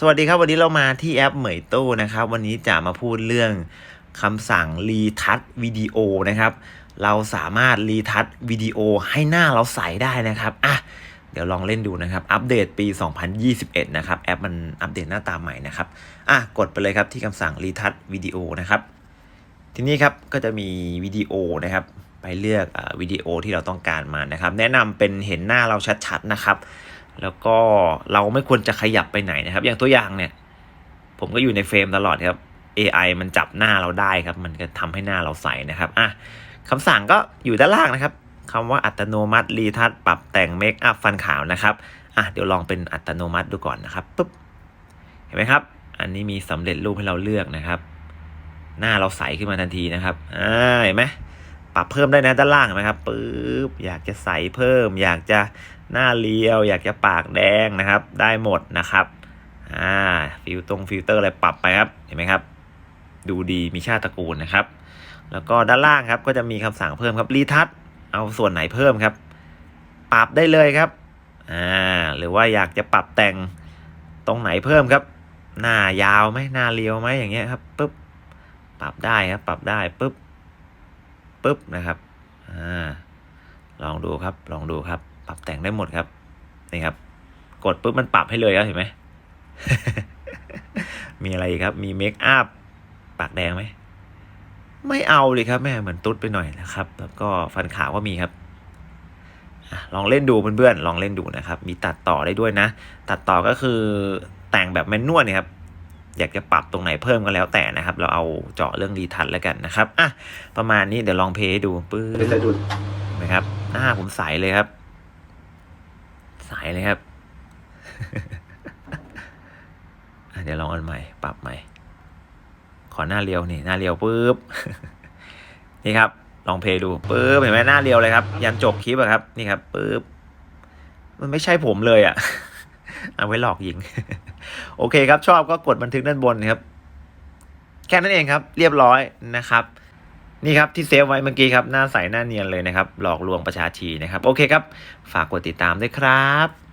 สวัสดีครับ วันนี้เรามาที่แอปเหมยตู้นะครับ วันนี้จะมาพูดเรื่องคำสั่งรีทัชวิดีโอนะครับ เราสามารถรีทัชวิดีโอให้หน้าเราใสได้นะครับอะเดี๋ยวลองเล่นดูนะครับ อัปเดตปี 2021 นะครับ แอปมันอัปเดตหน้าตาใหม่นะครับอะกดไปเลยครับที่คำสั่งรีทัชวิดีโอนะครับ ทีนี้ครับก็จะมีวิดีโอนะครับ ไปเลือกอวิดีโอที่เราต้องการมานะครับ แนะนำเป็นเห็นหน้าเราชัดๆนะครับ แล้วก็เราไม่ควรจะขยับไปไหนนะครับ อย่างตัวอย่างเนี่ย ผมก็อยู่ในเฟรมตลอดครับ AI มันจับหน้าเราได้ครับ มันก็ทำให้หน้าเราใสนะครับอะคำสั่งก็อยู่ด้านล่างนะครับคำว่าอัตโนมัติรีทัชปรับแต่งเมคอัพฟันขาวนะครับอะเดี๋ยวลองเป็นอัตโนมัติดูก่อนนะครับปุ๊บเห็นไหมครับ อันนี้มีสำเร็จรูปให้เราเลือกนะครับ หน้าเราใสขึ้นมาทันทีนะครับอ่าเห็นไหม ปรับเพิ่มได้นะด้านล่างนไหมครับปึ๊บอยากจะใสเพิ่ม อยากจะหน้าเรียว อยากจะปากแดงนะครับ ได้หมดนะครับอ่าฟิลตรงฟิลเตอร์อะไรปรับไปครับเห็นไหมครับ ดูดีมีชาติตระกูลนะครับ แล้วก็ด้านล่างครับก็จะมีคำสั่งเพิ่มครับรีทัชเอาส่วนไหนเพิ่มครับ ปรับได้เลยครับอ่าหรือว่าอยากจะปรับแต่งตรงไหนเพิ่มครับ หน้ายาวไหมหน้าเรียวไหมอย่างเงี้ยครับปุ๊บปรับได้ครับ ปรับได้ปุ๊บ ปุ๊บนะครับอ่าลองดูครับ ลองดูครับ ปรับแต่งได้หมดครับนี่ครับ กดปุ๊บมันปรับให้เลยครับเห็นไหมมีอะไรครับ มีเมคอัพปากแดงไหมไม่เอาเลยครับแม่เหมือนตุ๊ดไปหน่อยนะครับ แล้วก็ฟันขาวก็มีครับลองเล่นดูเพื่อนๆลองเล่นดูนะครับ มีตัดต่อได้ด้วยนะ ตัดต่อก็คือแต่งแบบแมนนวลเนี่ยครับ อยากจะปรับตรงไหนเพิ่มก็แล้วแต่นะครับ เราเอาเจาะเรื่องรีทัชแล้วกันนะครับอะประมาณนี้เดี๋ยวลองเพย์ให้ดูปื้อสะดุดนะครับ หน้าผมใสเลยครับ ใสเลยครับเดี๋ยวลองอันใหม่ ปรับใหม่ ขอหน้าเรียวนี่หน้าเรียวปุ๊บนี่ครับ ลองเพย์ดูปุ๊บเห็นไหมหน้าเรียวเลยครับ ยันจบคลิปอะครับ นี่ครับปุ๊บมันไม่ใช่ผมเลยอะ เอาไว้หลอกหญิง โอเคครับ ชอบก็กดบันทึกด้านบนครับ แค่นั้นเองครับ เรียบร้อยนะครับ นี่ครับที่เซฟไว้เมื่อกี้ครับ หน้าใสหน้าเนียนเลยนะครับ หลอกลวงประชาชีนะครับ โอเคครับ ฝากกดติดตามด้วยครับ